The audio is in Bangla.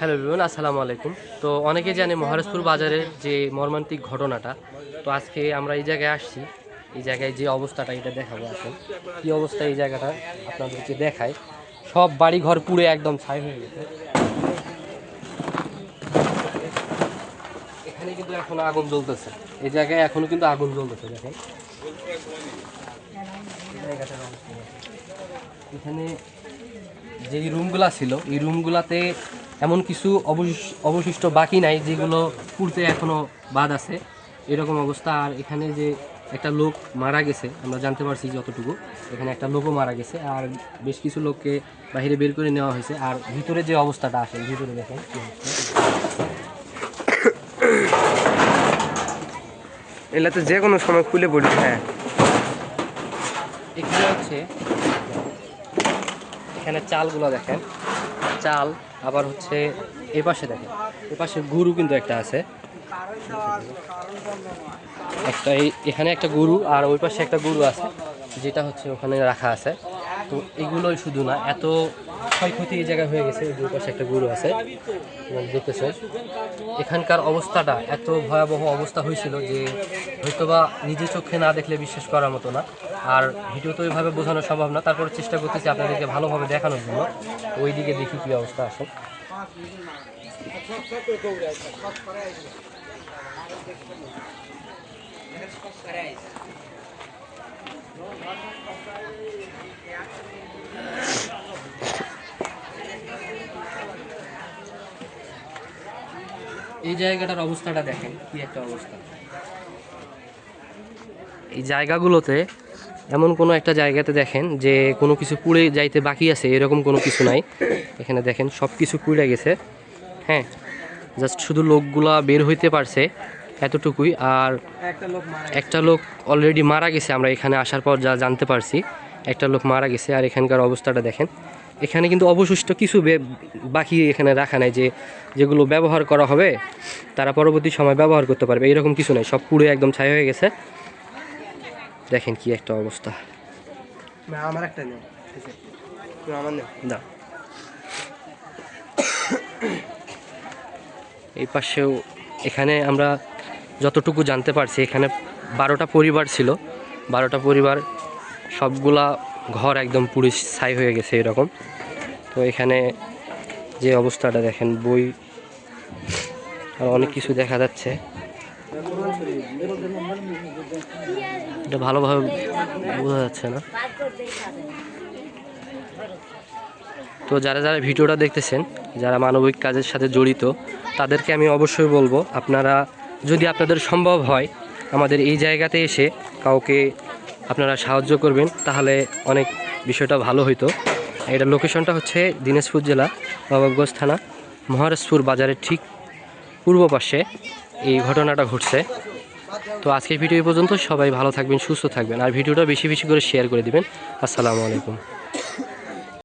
হ্যালো বিমান আসসালামু আলাইকুম। তো অনেকে জানে মহারাজপুর বাজারের যে মর্মান্তিক ঘটনাটা। তো আজকে আমরা এই জায়গায় আসছি। এই জায়গায় যে অবস্থাটা, এটা দেখাবো আসুন কী অবস্থা এই জায়গাটা, আপনাদেরকে দেখায় সব বাড়ি ঘর পুড়ে একদম ছাই হয়ে গেছে। এখানে কিন্তু এখনও আগুন জ্বলতেছে। এই জায়গায় এখনও কিন্তু আগুন জ্বলতেছে, দেখেন। এখানে যে রুমগুলা ছিল, এই রুমগুলাতে এমন কিছু অবশিষ্ট অবশিষ্ট বাকি নাই যেগুলো পুড়তে এখনও বাদ আছে। এরকম অবস্থা। আর এখানে যে একটা লোক মারা গেছে আমরা জানতে পারছি যতটুকু এখানে একটা লোকও মারা গেছে। আর বেশ কিছু লোককে বাইরে বের করে নেওয়া হয়েছে। আর ভিতরে যে অবস্থাটা আসে ভিতরে দেখেন। এগুলা তো যে কোনো সময় খুলে পড়বে হ্যাঁ। এখানে হচ্ছে এখানে চালগুলো দেখেন। চাল, আবার হচ্ছে এ পাশে দেখেন, এ পাশে গরু কিন্তু একটা আছে। একটা এখানে একটা গরু আর ওই পাশে একটা গরু আছে, যেটা হচ্ছে ওখানে রাখা আছে। তো এগুলোই শুধু না, এত ক্ষয়ক্ষতি এই জায়গায় হয়ে গেছে দুই পাশে একটা গরু আছে দেখতেছেন এখানকার অবস্থাটা এত ভয়াবহ অবস্থা হয়েছিল যে হয়তোবা নিজে চোখে না দেখলে বিশ্বাস করার মতো না। আর ভিডিও তো ওইভাবে বোঝানো সম্ভব না, তারপর চেষ্টা করতেছি আপনাদেরকে ভালোভাবে দেখানোর জন্য। ওই দিকে দেখি কী অবস্থা আসে এই জায়গাটার অবস্থাটা দেখেন কি একটা অবস্থা। এই জায়গাগুলোতে এমন কোনো একটা জায়গাতে দেখেন যে কোনো কিছু পুড়ে যাইতে বাকি আছে এরকম কোনো কিছু নাই। এখানে দেখেন সব কিছু পুড়ে গেছে। হ্যাঁ জাস্ট শুধু লোকগুলা বের হইতে পারছে এতটুকুই আর একটা লোক একটা লোক অলরেডি মারা গেছে আমরা এখানে আসার পর যা জানতে পারছি একটা লোক মারা গেছে আর এখানকার অবস্থাটা দেখেন। এখানে কিন্তু অবশিষ্ট কিছু বাকি এখানে রাখা নাই যে যেগুলো ব্যবহার করা হবে তারা পরবর্তী সময় ব্যবহার করতে পারবে। এরকম কিছু নাই সব পুড়ে একদম ছাই হয়ে গেছে। দেখেন কি একটা অবস্থা। আমার একটা না এই পাশেও এখানে আমরা যতটুকু জানতে পারছি এখানে বারোটা পরিবার ছিল। বারোটা পরিবার সবগুলা ঘর একদম পুরো ছাই হয়ে গেছে এরকম। তো এখানে যে অবস্থাটা দেখেন, বই আর অনেক কিছু দেখা যাচ্ছে। এটা ভালোভাবে বোঝা যাচ্ছে না। তো যারা যারা ভিডিওটা দেখতেছেন, যারা মানবিক কাজের সাথে জড়িত, তাদেরকে আমি অবশ্যই বলব, আপনারা যদি আপনাদের সম্ভব হয়, আমাদের এই জায়গাতে এসে কাউকে আপনারা সাহায্য করবেন, তাহলে অনেক বিষয়টা ভালো হইতো। এটা লোকেশনটা হচ্ছে দিনাজপুর জেলা, নবাবগঞ্জ থানা, মহারাজপুর বাজারের ঠিক পূর্ব পাশে এই ঘটনাটা ঘটছে। তো আজকের ভিডিও পর্যন্ত, সবাই ভালো থাকবেন, সুস্থ থাকবেন, আর ভিডিওটা বেশি বেশি করে শেয়ার করে দিবেন। আসসালামু আলাইকুম।